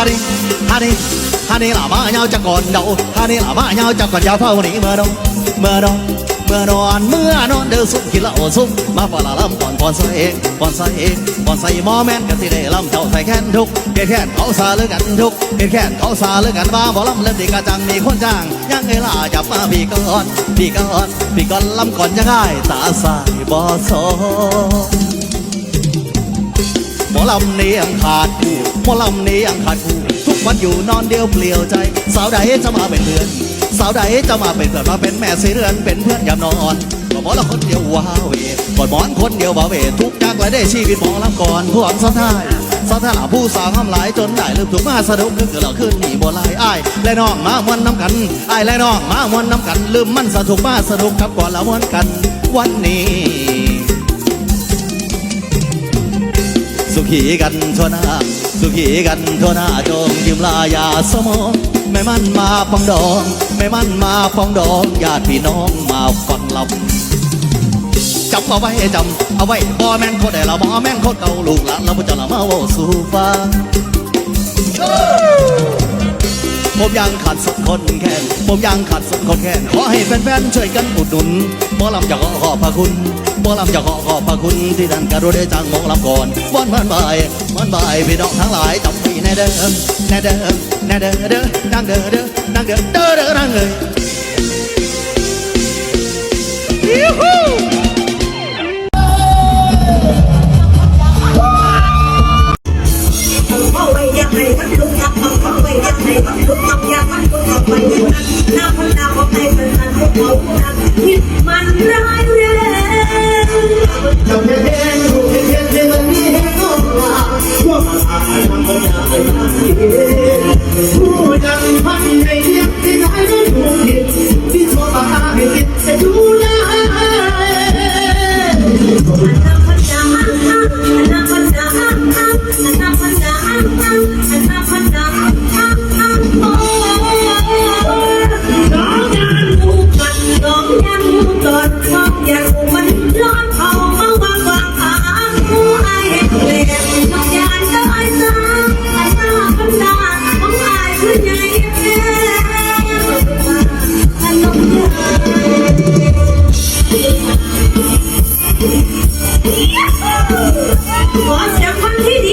ha đi ha đi ha đi là ba nhau chẳng còn đâu ha đi là ba nhau chẳng còn giao phao nỉ mưa đâu mưa đâu mưa n อน mưa นอนเดือสุกกินเหล้าซุ่มมาฝ่าละลำก่อนก่อนใส่ก่อนใส่ก่อนใส่หมอแม่นกันที่ได้ลำเจ้าใส่แค้นทุกเกลียดแค้นเขาซาเลือกันทุกเกลียดแค้นเขาซาเลือกันว่าบ่ลำเล่นดีกะจังมีคนจ้างยังไงล่ะจับมาพี่ก่อนพี่ก่อนพี่ก่อนลำก่อนจะง่ายตาสายบ่สอหม อลำนี้ยังขาดคู่หมอลำนี้ยังขาดคู่ทุกวันอยู่นอนเดียวเปลี่ยวใจ สาวใดจะมาเป็นเพื่อน สาวใดจะมาเป็นเพื่อนมาเป็นแม่สีเรือนเป็นเพื่อนยามนอนก็หมอละคนเดียวว้าเหวกอดหมอนคนเดียวบ่าเหวทุกจากเลยได้ชีวิตหมอลำก่อนพวกสันท้ายสันท้ายละผู้สาวห้ามหลายจนได้ลืมถูกมาสะดุกนึกเกิดเราขึ้นหนีบ่ลายอ้ายและน้องมามวนน้ำกันอ้ายและน้องมามวนน้ำกันลืมมันสะทุกมาสนุกครับก่อนละมวนกันวันนี้ สุขีกันทั่วหน้า สุขีกันทั่วหน้าจงยืมลายาสมองแม่มันมาปองดองแม่มันมาปองดองญาติพี่น้องมาฟังลำจำเอาไว้จำเอาไว้บ่แม่นคนใดละบ่แม่นคนเก่าลูกหลานเราบ่จะละมาโวสู่ฟัง ผมยังขาดสักคนแค่ผมยังขาดสักคนแค่ขอให้แฟนๆช่วยกันอุดหนุนบอลำจะขอขอบพระคุณบอลำจะขอขอบพระคุณที่ท่านกรุณาจ้างหมอลำก่อนวันมันบ่ายวันบ่ายพี่น้องทั้งหลายจำพี่แน่เด้อแน่เด้อแน่เด้อเด้อนั่งเด้อเด้อนั่งเด้อเด้อเด้อนั่งเอ้ Thank you. Anzi,